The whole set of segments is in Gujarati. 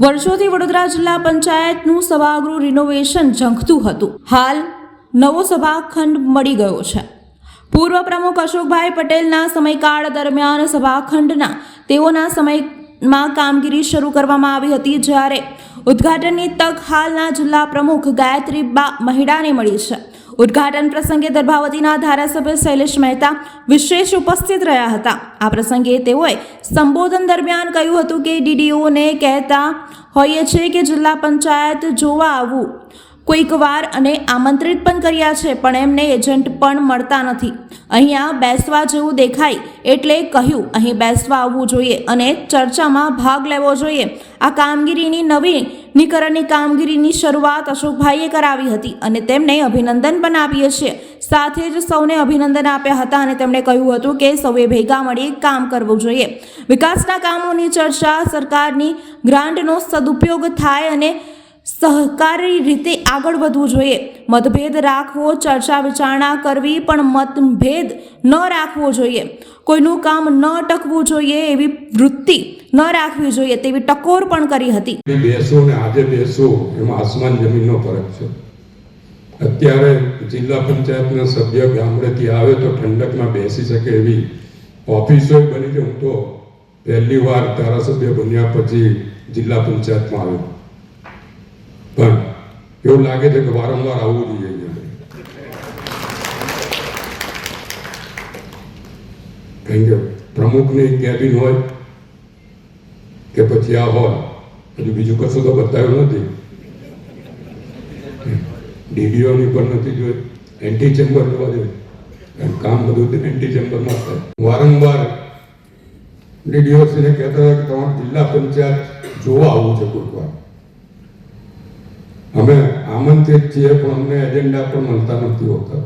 વર્ષોથી વડોદરા જિલ્લા પંચાયતનું સભાગૃહ રિનોવેશન ઝંખતું હતું. હાલ નવો સભાખંડ મળી ગયો છે. પૂર્વ પ્રમુખ અશોકભાઈ પટેલના સમયકાળ દરમિયાન સભાખંડના તેઓના સમયમાં કામગીરી શરૂ કરવામાં આવી હતી જ્યારે ઉદ્ઘાટનની તક હાલના જિલ્લા પ્રમુખ ગાયત્રી બા મહિડાને મળી છે. ઉદ્ઘાટન પ્રસંગે દર્ભાવતીના ધારાસભ્ય શૈલેષ મહેતા વિશેષ ઉપસ્થિત રહ્યા હતા. આ પ્રસંગે તેઓએ સંબોધન દરમિયાન કહ્યું હતું કે ડીડીઓને કહેતા હોઈએ છીએ કે જિલ્લા પંચાયત જોવા આવવું કોઈક વાર અને આમંત્રિત પણ કર્યા છે, પણ એમને એજન્ટ પણ મળતા નથી. અહીંયા બેસવા જેવું દેખાય એટલે કહ્યું, અહીં બેસવા આવવું જોઈએ અને ચર્ચામાં ભાગ લેવો જોઈએ. આ કામગીરીની નવીનીકરણની કામગીરીની શરૂઆત અશોકભાઈએ કરાવી હતી અને તેમને અભિનંદન પણ આપીએ છીએ. સાથે જ સૌને અભિનંદન આપ્યા હતા અને તેમણે કહ્યું હતું કે સૌએ ભેગા મળી કામ કરવું જોઈએ. વિકાસના કામોની ચર્ચા સરકારની ગ્રાન્ટનો સદુપયોગ થાય અને સહકારી રીતે આગળ વધવું જોઈએ. મતભેદ રાખવો, ચર્ચા વિચારણા કરવી પણ મતભેદ ન રાખવો જોઈએ. કોઈનું કામ ન ટકવું જોઈએ એવી વૃત્તિ ન રાખવી જોઈએ તેવી ટકોર પણ કરી હતી. બેસો ને આજે બેસો, એમાં આસમાન જમીનનો ફરક છે. અત્યારે જિલ્લા પંચાયતના સભ્ય ગામડેથી આવે તો ઠંડકમાં બેસી શકે એવી ઓફિસો બની છે હું તો પહેલી વાર ધારાસભ્ય બન્યા પછી જિલ્લા પંચાયતમાં આવ્યો. એવું લાગે છે કે વારંવાર આવવું જોઈએ કારણ કે પ્રમુખની કેબિન હોય કે પછી આ હોલ હજુ બીજું કશું તો બતાવ્યું નથી. ડીડીઓની પણ નથી જોઈ. એન્ટી ચેમ્બર જોવા જોઈએ. કામ બધું એન્ટી ચેમ્બરમાં થાય. વારંવાર ડીડીઓસીને કહેતા હતા કે તમારે જિલ્લા પંચાયત જોવા આવવું છે કોઈક વાર. અમે આમંત્રિત છીએ, પણ અમને એજન્ડા પણ મળતા નથી હોતા.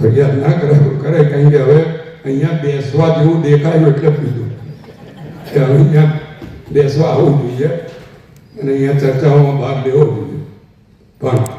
ફરિયાદ ના કરે કરે, કારણ કે હવે અહીંયા બેસવા જેવું દેખાયું એટલે પીધું કે હવે અહીંયા બેસવા આવવું જોઈએ, અને અહીંયા ચર્ચાઓમાં ભાગ લેવો જોઈએ. પણ